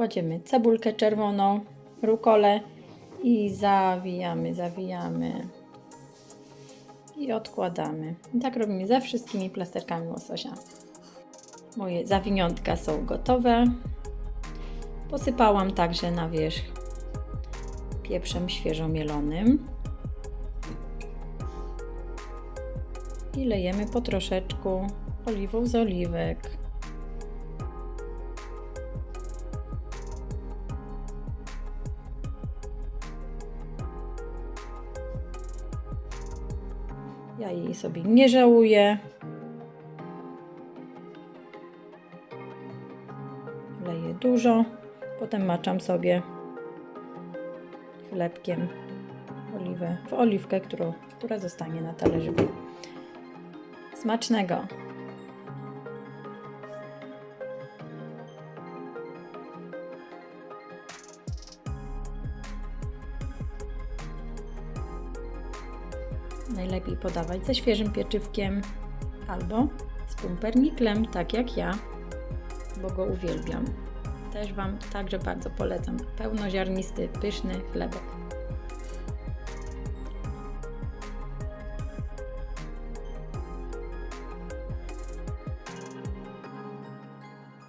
Kładziemy cebulkę czerwoną, rukolę i zawijamy, zawijamy i odkładamy. I tak robimy ze wszystkimi plasterkami łososia. Moje zawiniątka są gotowe. Posypałam także na wierzch pieprzem świeżo mielonym. I lejemy po troszeczku oliwą z oliwek. Ja jej sobie nie żałuję. Leję dużo, potem maczam sobie chlebkiem oliwę, w oliwkę, którą, która zostanie na talerzyku. Smacznego! Najlepiej podawać ze świeżym pieczywkiem albo z pumperniklem, tak jak ja, bo go uwielbiam. Też Wam także bardzo polecam. Pełnoziarnisty, pyszny chlebek.